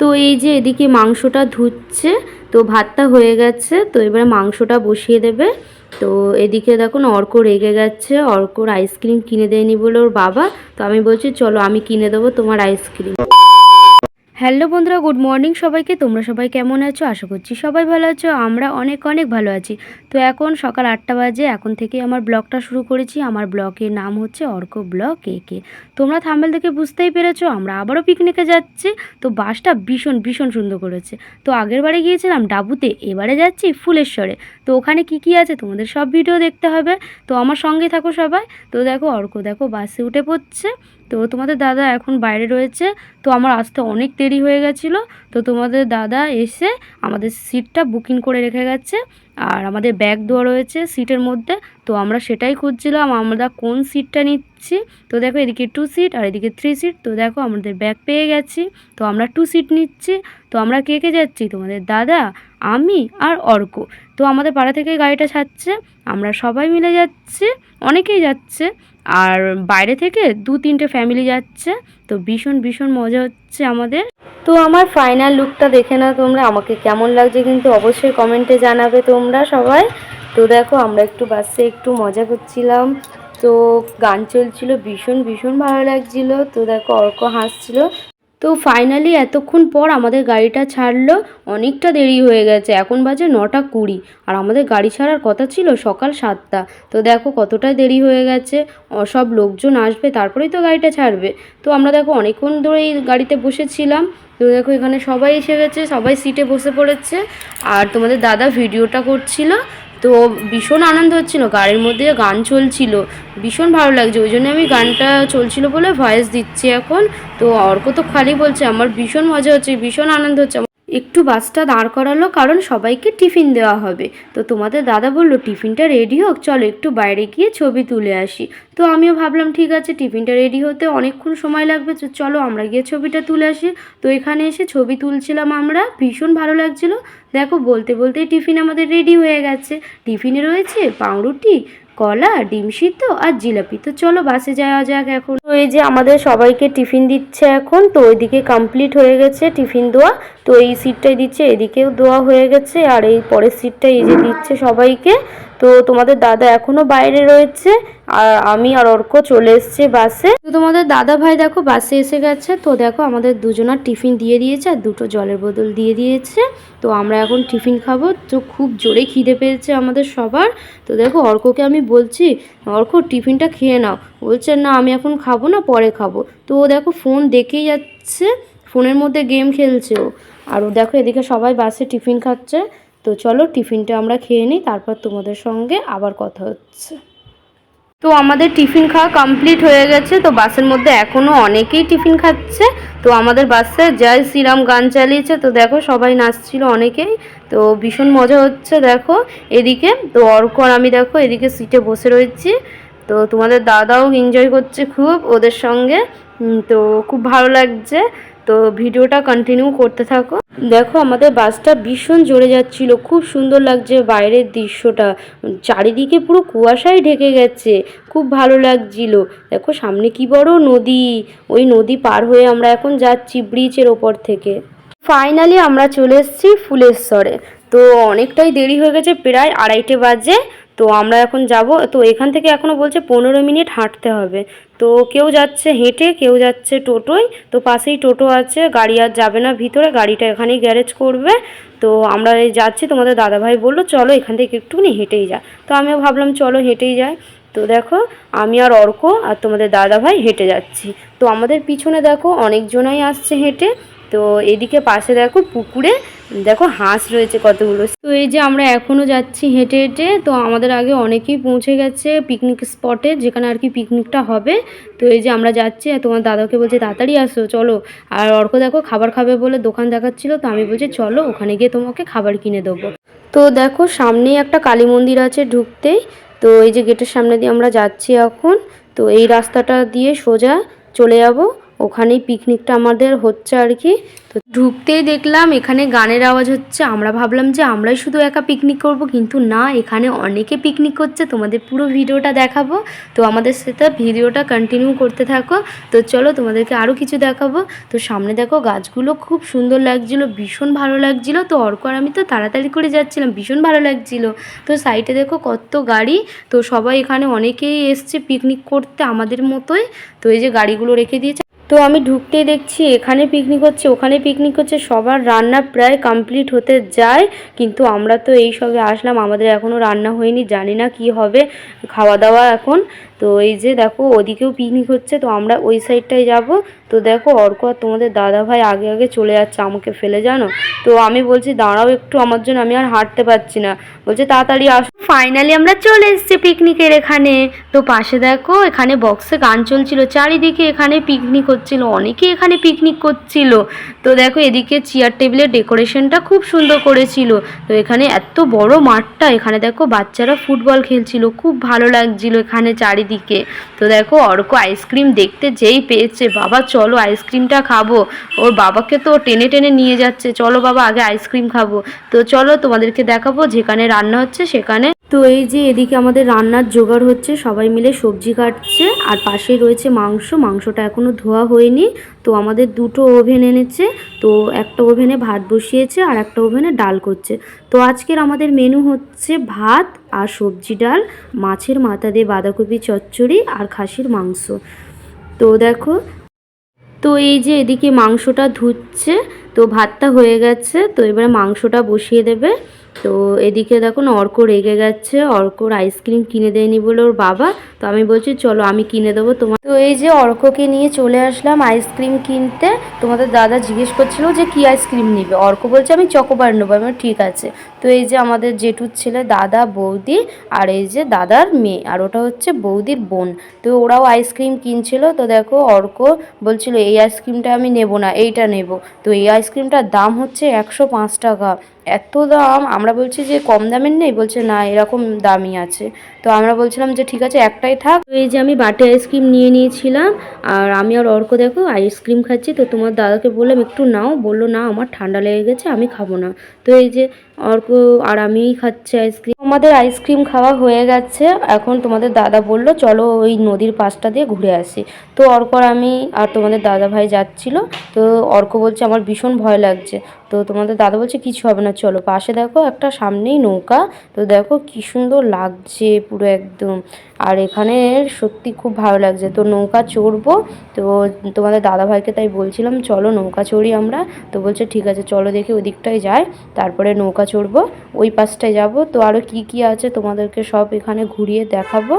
তো এই যে এদিকে মাংসটা ধুচ্ছে, তো ভাতটা হয়ে গেছে, তো এবারে মাংসটা বসিয়ে দেবে। তো এদিকে দেখুন অর্ক রেগে গেছে, অর্কর আইসক্রিম কিনে দেয়নি বলে ওর বাবা। তো আমি বলছি, চলো আমি কিনে দেবো তোমার আইসক্রিম হ্যালো বন্ধুরা, গুড মর্নিং সবাইকে। তোমরা সবাই কেমন আছো? আশা করছি সবাই ভালো আছো, আমরা অনেক অনেক ভালো আছি। তো এখন সকাল আটটা বাজে, এখন থেকে আমার ব্লগটা শুরু করেছি। আমার ব্লগের নাম হচ্ছে অর্ক ব্লগ কে কে। তোমরা থাম্বেল দেখে বুঝতেই পেরেছ, আমরা আবারও পিকনিকে যাচ্ছি। তো বাসটা ভীষণ ভীষণ সুন্দর করেছে। তো আগের বারে গিয়েছিলাম ডাবুতে, এবারে যাচ্ছি ফুলেশ্বরে। তো ওখানে কি কি আছে তোমাদের সব ভিডিও দেখতে হবে। তো আমার সঙ্গে থাকো সবাই। তো দেখো অর্ক দেখো বাসে উঠে পড়ছে। তো তোমাদের দাদা এখন বাইরে রয়েছে, তো আমার আসতে অনেক দেরি হয়ে গেছিল, তো তোমাদের দাদা এসে আমাদের সিটটা বুকিং করে রেখে গেছে, আর আমাদের ব্যাগ দেওয়া রয়েছে সিটের মধ্যে, তো আমরা সেটাই খুঁজছিলাম, আমরা কোন সিটটা নিচ্ছি, তো দেখো এদিকে টু সিট আর এদিকে থ্রি সিট তো দেখো আমাদের ব্যাগ পেয়ে গেছি, তো আমরা টু সিট নিচ্ছি, তো আমরা কে কে যাচ্ছি? তোমাদের দাদা, আমি আর অর্ক, তো আমাদের পাড়া থেকে গাড়িটা ছাড়ছে, আমরা সবাই মিলে যাচ্ছি, অনেকেই যাচ্ছে আর বাইরে থেকে দু তিনটে ফ্যামিলি যাচ্ছে, তো ভীষণ ভীষণ মজা হচ্ছে আমাদের। তো আমার ফাইনাল লুকটা দেখে না তোমরা, আমাকে কেমন লাগছে কিন্তু অবশ্যই কমেন্টে জানাবে তোমরা সবাই। তো দেখো, আমরা একটু বাসে একটু মজা করছিলাম। তো গান চলছিল, ভীষণ ভীষণ ভালো লাগছিল। তো দেখো, অর্ক হাসছিল। তো ফাইনালি এতক্ষণ পর আমাদের গাড়িটা ছাড়লো, অনেকটা দেরি হয়ে গেছে। এখন বাজে নটা কুড়ি আর আমাদের গাড়ি ছাড়ার কথা ছিল সকাল সাতটা। তো দেখো কতটা দেরি হয়ে গেছে সব লোকজন আসবে, তারপরেই তো গাড়িটা ছাড়বে। তো আমরা দেখো অনেকক্ষণ ধরে এই গাড়িতে বসেছিলাম। তো দেখো এখানে সবাই এসে গেছে, সবাই সিটে বসে পড়েছে। আর তোমাদের দাদা ভিডিওটা করছিল। তো ভীষণ আনন্দ হচ্ছিল, গাড়ির মধ্যে গান চলছিল, ভীষণ ভালো লাগছে, ওই জন্য আমি গানটা চলছিল বলে ভয়েস দিচ্ছি এখন, তো অর্ক তো খালি বলছে, আমার ভীষণ মজা হচ্ছে, ভীষণ আনন্দ হচ্ছে একটু বাসটা দাঁড় করালো, কারণ সবাইকে টিফিন দেওয়া হবে। তো তোমাদের দাদা বলল, টিফিনটা রেডি হোক, চলো একটু বাইরে গিয়ে ছবি তুলে আসি। তো আমিও ভাবলাম, ঠিক আছে, টিফিনটা রেডি হতে অনেকক্ষণ সময় লাগবে চলো আমরা গিয়ে ছবিটা তুলে আসি। তো এখানে এসে ছবি তুলছিলাম আমরা, ভীষণ ভালো লাগছিল। দেখো, বলতে বলতেই টিফিন আমাদের রেডি হয়ে গেছে। টিফিনে রয়েছে পাউরুটি কলা, ডিম সিদ্ধ আর জিলাপি। তো চলো বাসে যাওয়া যাক এখন। তো এই যে আমাদের সবাইকে টিফিন দিচ্ছে এখন, তো ওইদিকে কমপ্লিট হয়ে গেছে টিফিন দেওয়া তো এই সিটটাই দিচ্ছে, এদিকেও দেওয়া হয়ে গেছে, আর এই পরের সিটটা এই যে দিচ্ছে সবাইকে। তো তোমাদের দাদা এখনও বাইরে রয়েছে, আর আমি আর অর্ক চলে এসছে বাসে। তো তোমাদের দাদা ভাই দেখো বাসে এসে গেছে, তো দেখো আমাদের দুজনার টিফিন দিয়ে দিয়েছে আর দুটো জলের বোতল দিয়ে দিয়েছে। তো আমরা এখন টিফিন খাব, তো খুব জোরে খিদে পেয়েছে আমাদের সবার। তো দেখো অর্ককে আমি বলছি, অর্ক, টিফিনটা খেয়ে নাও। বলছে, না, আমি এখন খাব না, পরে খাব। তো ও দেখো ফোন দেখেই যাচ্ছে, ফোনের মধ্যে গেম খেলছে ও। আর ও দেখো এদিকে সবাই বাসে টিফিন খাচ্ছে। তো চলো টিফিনটা আমরা খেয়ে নিই, তারপর তোমাদের সঙ্গে আবার কথা হচ্ছে। তো আমাদের টিফিন খাওয়া কমপ্লিট হয়ে গেছে, তো বাসের মধ্যে এখনও অনেকেই টিফিন খাচ্ছে। তো আমাদের বাসে জয় শ্রীরাম গান চালিয়েছে, তো দেখো সবাই নাচছিল অনেকেই, তো ভীষণ মজা হচ্ছে দেখো এদিকে। তো অর্ক আর আমি দেখো এদিকে সিটে বসে রয়েছি, তো তোমাদের দাদাও এনজয় করছে খুব ওদের সঙ্গে। তো খুব ভালো লাগছে। তো ভিডিওটা কন্টিনিউ করতে থাকো। দেখো, আমাদের বাসটা ভীষণ জোরে যাচ্ছিল, খুব সুন্দর লাগছে বাইরের দৃশ্যটা। চারিদিকে পুরো কুয়াশায় ঢেকে গেছে, খুব ভালো লাগছিল। দেখো, সামনে কি বড় নদী, ওই নদী পার হয়ে আমরা এখন যাচ্ছি ব্রিজের ওপর থেকে। ফাইনালি আমরা চলে এসেছি ফুলেশ্বরে। তো অনেকটাই দেরি হয়ে গেছে, প্রায় আড়াইটে বাজে। তো আমরা এখন যাব, তো এখান থেকে এখনও বলছে পনেরো মিনিট হাঁটতে হবে। তো কেউ যাচ্ছে হেঁটে, কেউ যাচ্ছে টোটোয়, তো পাশেই টোটো আছে, গাড়ি আর যাবে না ভিতরে, গাড়িটা এখানেই গ্যারেজ করবে। তো আমরা এই যাচ্ছি, তোমাদের দাদাভাই বলল, চলো এখান থেকে একটুখানি হেঁটেই যা। তো আমিও ভাবলাম, চলো হেঁটেই যাই। তো দেখো, আমি আর অর্ক আর তোমাদের দাদাভাই হেঁটে যাচ্ছি। তো আমাদের পিছনে দেখো, অনেকজনাই আসছে হেঁটে। তো এদিকে পাশে দেখো পুকুরে দেখো হাঁস রয়েছে কতগুলো। তো এই যে আমরা এখনও যাচ্ছি হেঁটে হেঁটে, তো আমাদের আগে অনেকেই পৌঁছে গেছে পিকনিক স্পটে যেখানে আর কি পিকনিকটা হবে। তো এই যে আমরা যাচ্ছি আর তোমার দাদাকে বলছে, তাড়াতাড়ি আসো, চলো। আর অর্ক দেখো খাবার খাবে বলে দোকান দেখাচ্ছিল, তো আমি বলছি, চলো, ওখানে গিয়ে তোমাকে খাবার কিনে দেবো। তো দেখো সামনেই একটা কালী মন্দির আছে ঢুকতেই। তো এই যে গেটের সামনে দিয়ে আমরা যাচ্ছি এখন। তো এই রাস্তাটা দিয়ে সোজা চলে যাব। ওখানেই পিকনিকটা আমাদের হচ্ছে আর কি। তো ঢুকতেই দেখলাম এখানে গানের আওয়াজ হচ্ছে। আমরা ভাবলাম যে আমরাই শুধু একা পিকনিক করব, কিন্তু না, এখানে অনেকে পিকনিক করছে। তোমাদের পুরো ভিডিওটা দেখাবো। তো আমাদের সাথে ভিডিওটা কন্টিনিউ করতে থাকো। তো চলো তোমাদেরকে আরও কিছু দেখাবো। তো সামনে দেখো গাছগুলো খুব সুন্দর লাগছিল, ভীষণ ভালো লাগছিল। তো অর্ক আর আমি তো তাড়াতাড়ি করে যাচ্ছিলাম, ভীষণ ভালো লাগছিল। তো সাইডে দেখো কত গাড়ি। তো সবাই এখানে অনেকেই এসছে পিকনিক করতে আমাদের মতোই। তো এই যে গাড়িগুলো রেখে দিয়েছে। তো আমি ঢুকতেই দেখছি এখানে পিকনিক হচ্ছে, ওখানে পিকনিক হচ্ছে, সবার রান্না প্রায় কমপ্লিট হতে যায়, কিন্তু আমরা তো এই সবে আসলাম, আমাদের এখনও রান্না হয়নি, জানি না কি হবে, খাওয়া দাওয়া এখন। তো এই যে দেখো, ওদিকেও পিকনিক হচ্ছে, তো আমরা ওই সাইডটায় যাব। তো দেখো, অর্ক আর তোমাদের দাদা ভাই আগে আগে চলে যাচ্ছে আমাকে ফেলে, জানো? তো আমি বলছি, দাঁড়াও একটু, আমার জন্য আমি আর হাঁটতে পারছি না। বলছে, তাড়াতাড়ি আসো। ফাইনালি আমরা চলে এসেছি পিকনিকের এখানে। তো পাশে দেখো, এখানে বক্সে গান চলছিল। চারিদিকে এখানে পিকনিক হচ্ছিল, অনেকে এখানে পিকনিক করছিল। তো দেখো, এদিকে চেয়ার টেবিলের ডেকোরেশনটা খুব সুন্দর করেছিল। তো এখানে এত বড় মাঠটা, এখানে দেখো, বাচ্চারা ফুটবল খেলছিল, খুব ভালো লাগছিল এখানে চারিদিকে। তো দেখো, অর্ক আইসক্রিম দেখতে যেই পেয়েছে। বাবা, চলো আইসক্রিমটা খাব। ওর বাবাকে তো টেনে টেনে নিয়ে যাচ্ছে। চলো বাবা, আগে আইসক্রিম খাব। তো চলো তোমাদেরকে দেখাবো যেখানে রান্না হচ্ছে, সেখানে তো এই যে এদিকে আমাদের রান্নার জোগাড় হচ্ছে, সবাই মিলে সবজি কাটছে, আর পাশেই রয়েছে মাংস। মাংসটা এখনও ধোয়া হয়নি, তো আমাদের দুটো ওভেন এনেছে, তো একটা ওভেনে ভাত বসিয়েছে আর একটা ওভেনে ডাল করছে। তো আজকের আমাদের মেনু হচ্ছে ভাত আর সবজি ডাল, মাছের মাথা দিয়ে বাঁধাকপি চচ্চড়ি আর খাসির মাংস। তো দেখো, তো এই যে এদিকে মাংসটা ধুচ্ছে, তো ভাতটা হয়ে গেছে, তো এবারে মাংসটা বসিয়ে দেবে। তো এদিকে দেখুন অর্ক রেগে গেছে। অর্কর আইসক্রিম কিনে দেয়নি বলে ওর বাবা। তো আমি বলছি চলো আমি কিনে দেবো তোমার তো এই যে অর্ককে নিয়ে চলে আসলাম আইসক্রিম কিনতে। তোমাদের দাদা জিজ্ঞেস করছিল যে কি আইসক্রিম নিবে? অর্ক বলছে আমি চকোবার নেব। আমি বললাম, ঠিক আছে। তো এই যে আমাদের জেঠুর ছেলে দাদা বৌদি আর এই যে দাদার মেয়ে আর ওটা হচ্ছে বৌদির বোন। তো ওরাও আইসক্রিম কিনছিল। তো দেখো অর্ক বলছিল এই আইসক্রিমটা আমি নেব না এইটা নেব। তো এই আইসক্রিমটার দাম হচ্ছে একশো পাঁচ টাকা। এত দাম? আমরা বলছি যে কম দামের নেই? বলছে না এরকম দামই আছে। তো আমরা বলছিলাম যে ঠিক আছে, একটাই থাক। এই যে আমি বাটি আইসক্রিম নিয়ে নিয়েছিলাম, আর আমি আর অর্ক দেখো আইসক্রিম খাচ্ছি, তো তোমার দাদাকে বললাম, একটু নাও। বলল, না, আমার ঠান্ডা লেগে গেছে, আমি খাব না। তো এই যে অর্ক আর আমিই খাচ্ছি আইসক্রিম আমাদের আইসক্রিম খাওয়া হয়ে গেছে, এখন তোমাদের দাদা বলল, চলো ওই নদীর পাশটা দিয়ে ঘুরে আসি। তো অর্ক আর আমি আর তোমাদের দাদা ভাই যাচ্ছিল, তো অর্ক বলছে, আমার ভীষণ ভয় লাগছে। তো তোমাদের দাদা বলছে, কিছু হবে না, চলো। পাশে দেখো একটা সামনেই নৌকা, তো দেখো কি সুন্দর লাগছে। পুরো একদম। আর এখানে সত্যি খুব ভালো লাগছে। তো নৌকা চড়বো। তো তোমাদের দাদা ভাইকে তাই বলছিলাম, চলো নৌকা চড়ি আমরা। তো বলছে, ঠিক আছে, চলো দেখি ওই দিকটায় যাই। তারপরে নৌকা চড়বো। ওই পাশটায় যাব। তো আরও কি কি আছে তোমাদেরকে সব এখানে ঘুরিয়ে দেখাবো।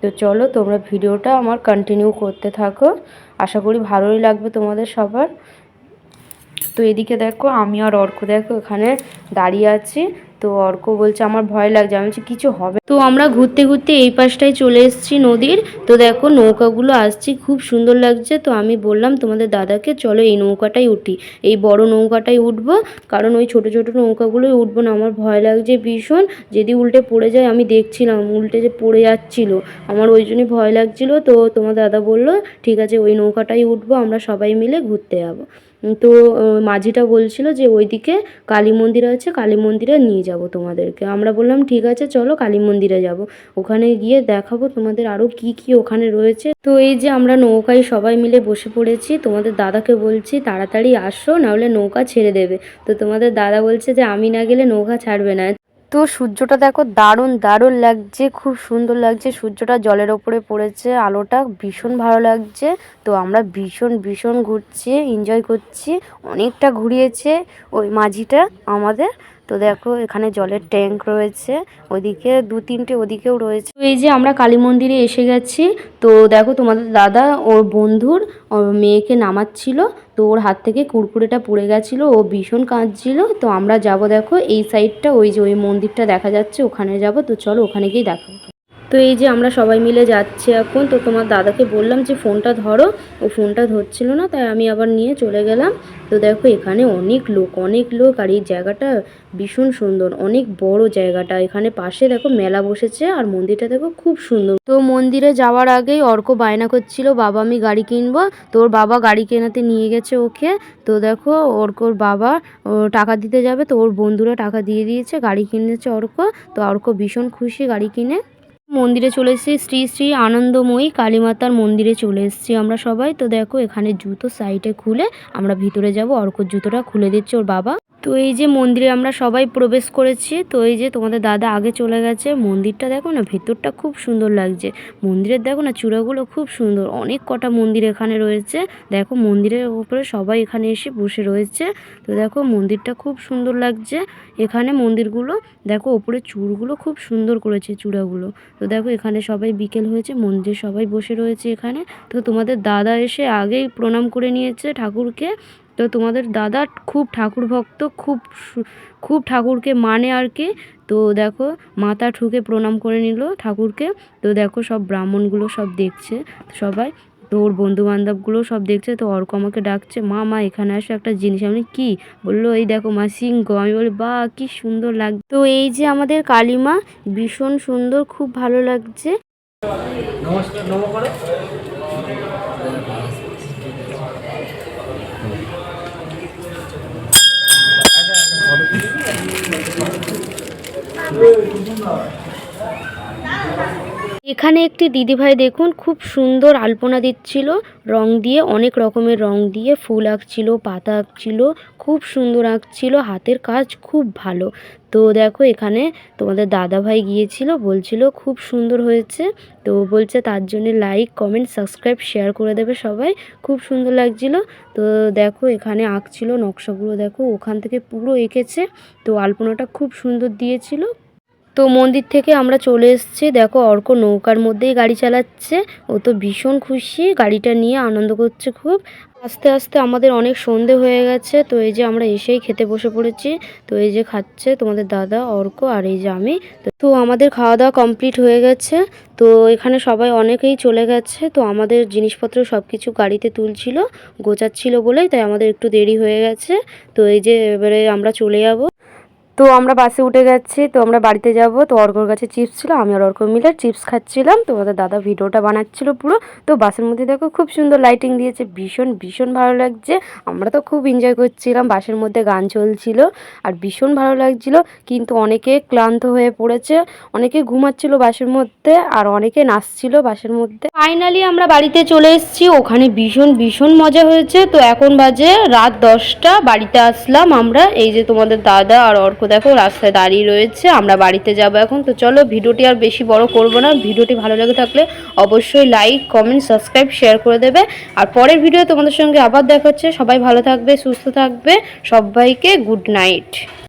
তো চলো তোমরা ভিডিওটা আমার কন্টিনিউ করতে থাকো। আশা করি ভালোই লাগবে তোমাদের সবার। তো এদিকে দেখো, আমি আর অর্ক দেখো এখানে দাঁড়িয়ে আছি। তো অর্ক বলছে, আমার ভয় লাগছে। আমি বলছি, কিছু হবে তো আমরা ঘুরতে ঘুরতে এই পাশটায় চলে এসেছি নদীর। তো দেখো, নৌকাগুলো আসছে, খুব সুন্দর লাগছে। তো আমি বললাম, তোমাদের দাদাকে চলো এই নৌকাটাই উঠি। এই বড় নৌকাটাই উঠবো। কারণ ওই ছোট ছোট নৌকাগুলোই উঠবো না। আমার ভয় লাগছে ভীষণ। যদি উল্টে পড়ে যায়, আমি দেখছিলাম, উল্টে যে পড়ে যাচ্ছিল। আমার ওই জন্যই ভয় লাগছিল। তো তোমার দাদা বলল, ঠিক আছে, ওই নৌকাটাই উঠবো। আমরা সবাই মিলে ঘুরতে যাব। তো মাঝিটা বলছিল যে ওইদিকে কালী মন্দির আছে, কালী মন্দিরে নিয়ে যাব তোমাদেরকে। আমরা বললাম, ঠিক আছে, চলো কালী মন্দিরে যাব। ওখানে গিয়ে দেখাবো তোমাদের আরও কি কি ওখানে রয়েছে। তো এই যে আমরা নৌকায় সবাই মিলে বসে পড়েছি, তোমাদের দাদাকে বলছি, তাড়াতাড়ি আসো, নাহলে নৌকা ছেড়ে দেবে। তো তোমাদের দাদা বলছে যে, আমি না গেলে নৌকা ছাড়বে না। তো সূর্যটা দেখো দারুণ দারুণ লাগছে, খুব সুন্দর লাগছে। সূর্যটা জলের ওপরে পড়েছে, আলোটা ভীষণ ভালো লাগছে। তো আমরা ভীষণ ভীষণ ঘুরছি এনজয় করছি। অনেকটা ঘুরিয়েছে ওই মাঝিটা আমাদের। তো দেখো, এখানে জলের ট্যাঙ্ক রয়েছে ওইদিকে দু তিনটে ওদিকেও রয়েছে। এই যে আমরা কালী মন্দিরে এসে গেছি, তো দেখো তোমাদের দাদা, ওর বন্ধুর, ওর মেয়েকে নামাচ্ছিল, তো ওর হাত থেকে কুরকুরেটা পড়ে গেছিল, ও ভীষণ কাঁদছিল। তো আমরা যাব দেখো, এই সাইডটা ওই যে ওই মন্দিরটা দেখা যাচ্ছে, ওখানে যাব, তো চলো ওখানে গিয়ে দেখাবো তো এই যে আমরা সবাই মিলে যাচ্ছি এখন, তো তোমার দাদাকে বললাম যে ফোনটা ধরো, ও ফোনটা ধরছিল না, তাই আমি আবার নিয়ে চলে গেলাম। তো দেখো এখানে অনেক লোক অনেক লোক, আর এই জায়গাটা ভীষণ সুন্দর, অনেক বড় জায়গাটা। এখানে পাশে দেখো মেলা বসেছে, আর মন্দিরটা দেখো খুব সুন্দর। তো মন্দিরে যাওয়ার আগেই অর্ক বায়না করছিল, বাবা, আমি গাড়ি কিনবো। তোর বাবা গাড়ি কেনাতে নিয়ে গেছে ওকে। তো দেখো অর্কর বাবা টাকা দিতে যাবে, তো ওর বন্ধুরা টাকা দিয়ে দিয়েছে, গাড়ি কিনেছে অর্ক। তো অর্ক ভীষণ খুশি গাড়ি কিনে। মন্দিরে চলে এসেছি। শ্রী শ্রী আনন্দময়ী কালীমাতার মন্দিরে চলে এসেছি আমরা সবাই। তো দেখো, এখানে জুতো সাইডে খুলে আমরা ভিতরে যাব। অর্ক জুতোটা খুলে দিচ্ছে ওর বাবা। তো এই যে মন্দিরে আমরা সবাই প্রবেশ করেছি, তো এই যে তোমাদের দাদা আগে চলে গেছে। মন্দিরটা দেখো না, ভেতরটা খুব সুন্দর লাগছে। মন্দিরের দেখো না, চূড়াগুলো খুব সুন্দর। অনেক কটা মন্দির এখানে রয়েছে। দেখো মন্দিরের উপরে সবাই এখানে এসে বসে রয়েছে। তো দেখো মন্দিরটা খুব সুন্দর লাগছে। এখানে মন্দিরগুলো, দেখো ওপরে চূড়গুলো খুব সুন্দর করেছে চূড়াগুলো। তো দেখো এখানে সবাই বিকেল হয়েছে, মন্দিরে সবাই বসে রয়েছে এখানে। তো তোমাদের দাদা এসে আগেই প্রণাম করে নিয়েছে ঠাকুরকে। তো তোমাদের দাদা খুব ঠাকুর ভক্ত, খুব খুব ঠাকুরকে মানে আর কি। তো দেখো মাথা ঠুকে প্রণাম করে নিল ঠাকুরকে। তো দেখো সব ব্রাহ্মণগুলো সব দেখছে, সবাই। তো ওর বন্ধু বান্ধবগুলো সব দেখছে, তো অর্ক আমাকে ডাকছে, মা মা, এখানে আসো একটা জিনিস। আমি কি? বলল, এই দেখো, মা, সিংহ। আমি বলি বা কি সুন্দর লাগ তো এই যে আমাদের কালিমা, ভীষণ সুন্দর, খুব ভালো লাগছে। নমস্কার, নম করো এখানে একটি দিদিভাই দেখুন, খুব সুন্দর আলপনা দিচ্ছিল, রং দিয়ে, অনেক রকমের রং দিয়ে, ফুল আঁকছিল, পাতা আঁকছিল, খুব সুন্দর আঁকছিল, হাতের কাজ খুব ভালো। তো দেখো এখানে তোমাদের দাদা ভাই গিয়েছিল, বলছিল খুব সুন্দর হয়েছে, তো বলছে তার জন্য লাইক কমেন্ট সাবস্ক্রাইব শেয়ার করে দেবে সবাই, খুব সুন্দর লাগছিল। তো দেখো এখানে আঁকছিল নকশাগুলো, দেখো ওখান থেকে পুরো এঁকেছে, তো আলপনাটা খুব সুন্দর দিয়েছিল। তো মন্দির থেকে আমরা চলে এসেছি। দেখো অর্ক নৌকার মধ্যেই গাড়ি চালাচ্ছে। ও তো ভীষণ খুশি। গাড়িটা নিয়ে আনন্দ করছে খুব। আস্তে আস্তে আমাদের অনেক সন্ধে হয়ে গেছে। তো এই যে আমরা এসেই খেতে বসে পড়েছি। তো এই যে খাচ্ছে তোমাদের দাদা, অর্ক আর এই যে আমি। তো- আমাদের খাওয়া দাওয়া কমপ্লিট হয়ে গেছে। তো এখানে সবাই অনেকেই চলে গেছে। তো আমাদের জিনিসপত্র সব কিছু গাড়িতে তুলছিল গোচাচ্ছিল বলেই তাই আমাদের একটু দেরি হয়ে গেছে। তো এই যে এবারে আমরা চলে যাব। তো আমরা বাসে উঠে গেছি, তো আমরা বাড়িতে যাব। তো অর্কর কাছে চিপস ছিল, আমি আর অর্ক মিলে চিপস খাচ্ছিলাম। তো আমাদের দাদা ভিডিওটা বানাচ্ছিল পুরো। তো বাসের মধ্যে দেখো খুব সুন্দর লাইটিং দিয়েছে, ভীষণ ভীষণ ভালো লাগছে। আমরা তো খুব এনজয় করছিলাম, বাসের মধ্যে গান চলছিল আর ভীষণ ভালো লাগছিল। কিন্তু অনেকে ক্লান্ত হয়ে পড়েছে, অনেকে ঘুমাচ্ছিল বাসের মধ্যে আর অনেকে নাচছিল বাসের মধ্যে। ফাইনালি আমরা বাড়িতে চলে এসেছি, ওখানে ভীষণ ভীষণ মজা হয়েছে। তো এখন বাজে রাত দশটা, বাড়িতে আসলাম আমরা, এই যে তোমাদের দাদা আর অর্ক দেখো, রাস্তায় দাঁড়িয়ে রয়েছে, আমরা বাড়িতে যাব এখন। তো চলো, ভিডিওটি আর বেশি বড় করব না। ভিডিওটি ভালো লেগে থাকলে অবশ্যই লাইক কমেন্ট সাবস্ক্রাইব শেয়ার করে দেবে। আর পরের ভিডিও তোমাদের সঙ্গে আবার দেখাচ্ছে সবাই ভালো থাকবে, সুস্থ থাকবে। সবাইকে গুড নাইট